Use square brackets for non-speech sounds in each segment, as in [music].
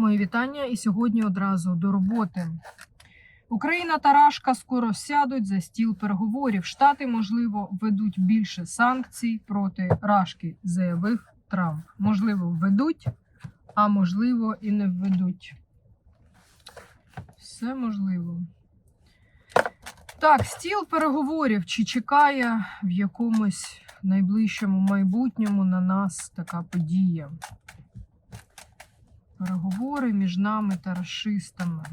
Мої вітання і сьогодні одразу до роботи. Україна та Рашка скоро сядуть за стіл переговорів. Штати, можливо, введуть більше санкцій проти Рашки, заявив Трамп. Можливо, введуть, а можливо, і не введуть. Все можливо. Так, стіл переговорів. Чи чекає в якомусь найближчому майбутньому на нас така подія? Переговори між нами та расистами.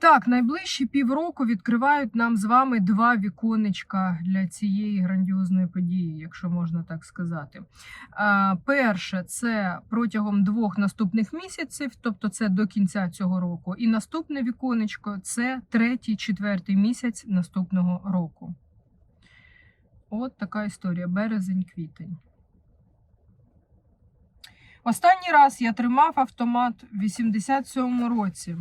Так, найближчі півроку відкривають нам з вами два віконечка для цієї грандіозної події, якщо можна так сказати. Перше, це протягом двох наступних місяців, тобто це до кінця цього року. І наступне віконечко це третій, четвертий місяць наступного року. От така історія. Березень-квітень. Останній раз я тримав автомат в 87-му році.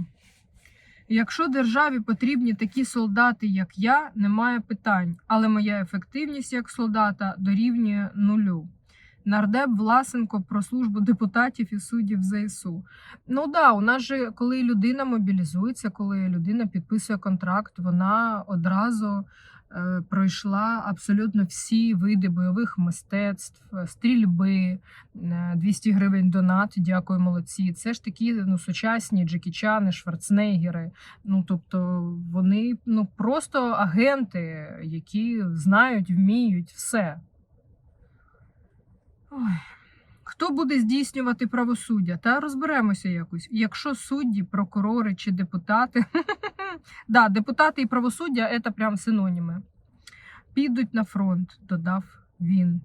Якщо державі потрібні такі солдати, як я, немає питань, але моя ефективність як солдата дорівнює нулю. Нардеп Власенко про службу депутатів і суддів ЗСУ. Ну да, у нас же, коли людина мобілізується, коли людина підписує контракт, вона одразу пройшла абсолютно всі види бойових мистецтв, е, стрільби, е, 200 гривень донат. Дякую, молодці. Це ж такі ну, сучасні джекічани, шварценеггери. Ну тобто вони ну просто агенти, які знають, вміють все. Ой. Хто буде здійснювати правосуддя? Та розберемося якось. Якщо судді, прокурори чи депутати, [laughs] да, депутати і правосуддя це прям синоніми. Підуть на фронт, додав він.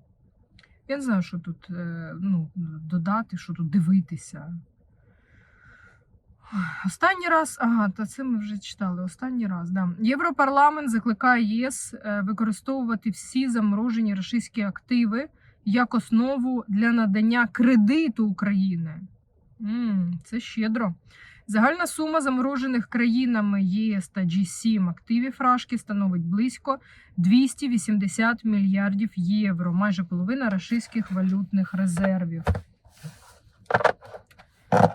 Я не знаю, що тут е, ну, додати, що тут дивитися. Останній раз, ага, та це ми вже читали. Останній раз, да. Європарламент закликає ЄС е, використовувати всі заморожені російські активи як основу для надання кредиту України. м це щедро. Загальна сума заморожених країнами ЄС та G7 активів Рашки становить близько 280 мільярдів євро, майже половина рашистських валютних резервів.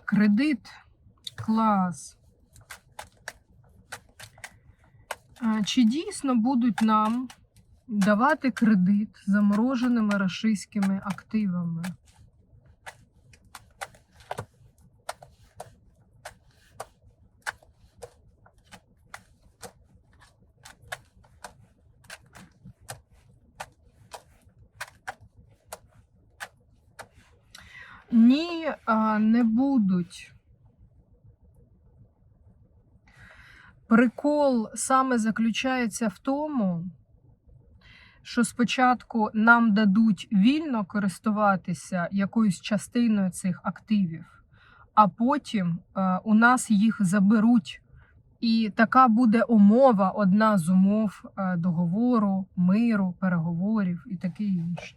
Кредит. Клас. Чи дійсно будуть нам давати кредит замороженими рашистськими активами? Ні, не будуть. Прикол саме заключається в тому, що спочатку нам дадуть вільно користуватися якоюсь частиною цих активів, а потім е, у нас їх заберуть. І така буде умова, одна з умов е, договору, миру, переговорів і таке інше.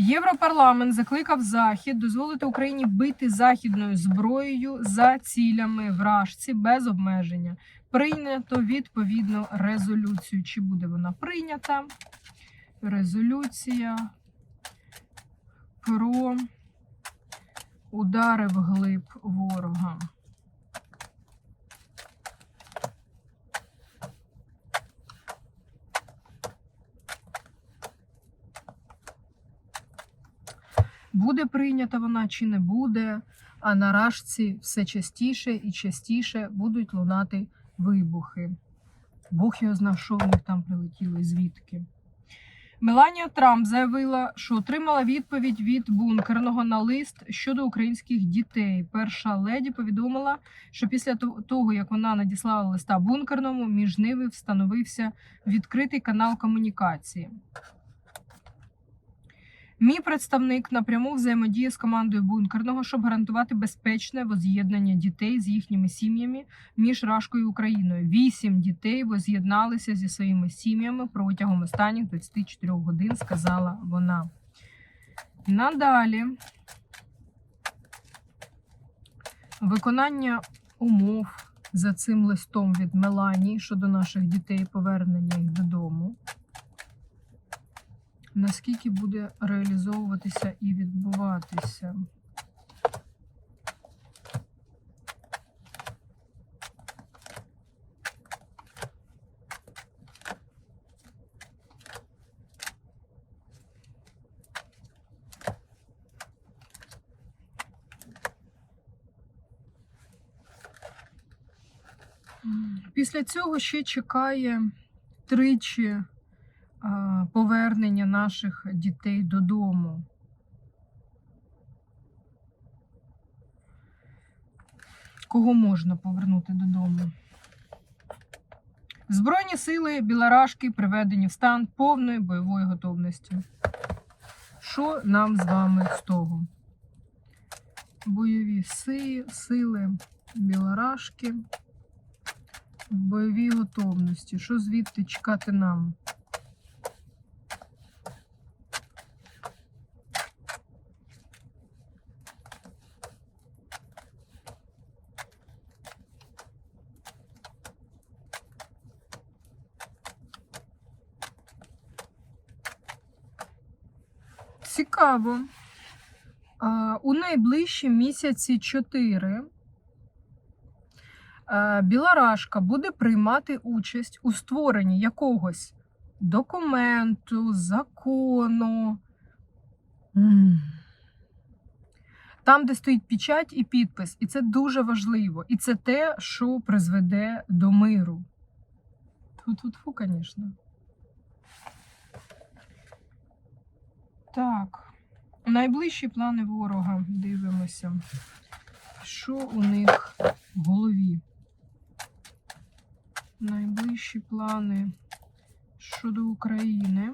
Європарламент закликав Захід дозволити Україні бити західною зброєю за цілями в Рашці без обмеження. Прийнято відповідну резолюцію. Чи буде вона прийнята? Резолюція про удари вглиб ворога. Буде прийнята вона чи не буде, а на рашці все частіше і частіше будуть лунати вибухи. Бог його знав, що в них там прилетіло і звідки. Меланія Трамп заявила, що отримала відповідь від бункерного на лист щодо українських дітей. Перша леді повідомила, що після того, як вона надіслала листа бункерному, між ними встановився відкритий канал комунікації. Мій представник напряму взаємодіє з командою бункерного, щоб гарантувати безпечне воз'єднання дітей з їхніми сім'ями між Рашкою і Україною. Вісім дітей воз'єдналися зі своїми сім'ями протягом останніх 24 годин, сказала вона. Надалі виконання умов за цим листом від Меланії щодо наших дітей, повернення їх додому. Наскільки буде реалізовуватися і відбуватися? Після цього ще чекає тричі повернення наших дітей додому. Кого можна повернути додому? Збройні сили Білорашки приведені в стан повної бойової готовності. Що нам з вами з того? Бойові си- сили Білорашки в бойовій готовності. Що звідти чекати нам? Цікаво. У найближчі місяці 4 а, Білорашка буде приймати участь у створенні якогось документу, закону. Там, де стоїть печать і підпис. І це дуже важливо. І це те, що призведе до миру. Тьфу-тьфу-тьфу, звісно. Так. Найближчі плани ворога. Дивимося. Що у них в голові? Найближчі плани щодо України.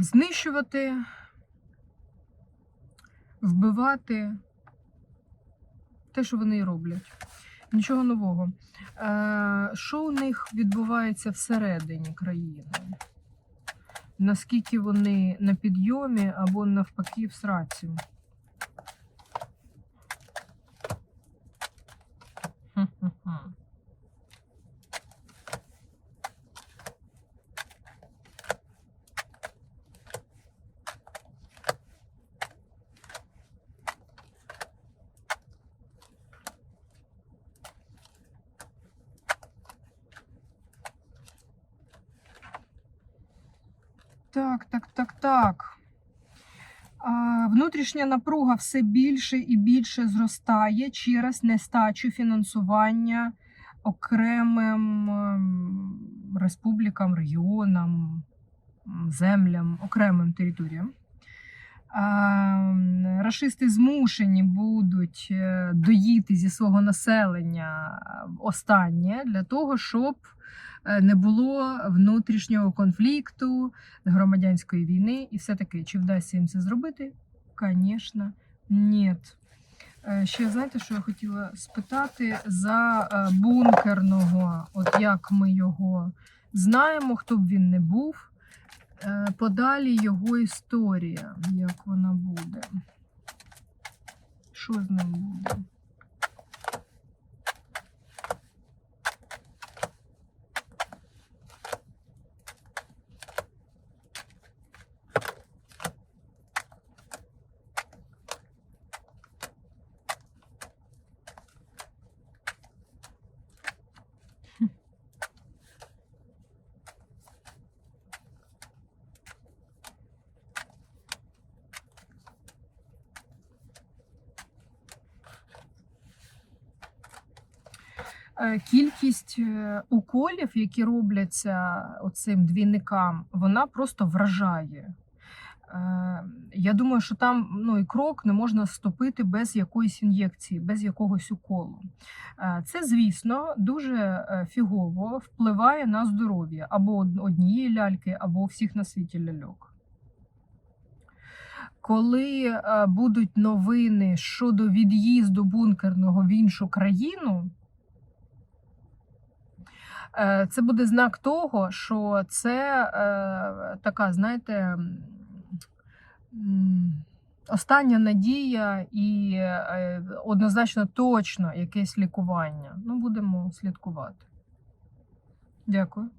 Знищувати, вбивати те, що вони роблять. Нічого нового. Е, Що у них відбувається всередині країни? Наскільки вони на підйомі або навпаки в сраці? Так, так, так, так. Внутрішня напруга все більше і більше зростає через нестачу фінансування окремим ем, республікам, регіонам, землям, окремим територіям. Рашисти змушені будуть е, доїти зі свого населення останнє для того, щоб е, не було внутрішнього конфлікту, громадянської війни і все таке. Чи вдасться їм це зробити? Звісно, ні. Е, Ще знаєте, що я хотіла спитати за бункерного, от як ми його знаємо, хто б він не був. Е, Подалі його історія, як вона буде. Що з ним буде? Кількість е, уколів, які робляться оцим двійникам, вона просто вражає. Е, Я думаю, що там ну, і крок не можна ступити без якоїсь ін'єкції, без якогось уколу. Е, Це, звісно, дуже е, фігово впливає на здоров'я або однієї ляльки, або всіх на світі ляльок. Коли е, будуть новини щодо від'їзду бункерного в іншу країну, е, це буде знак того, що це е, така, знаєте, остання надія і е, однозначно точно якесь лікування. Ну, будемо слідкувати. Дякую.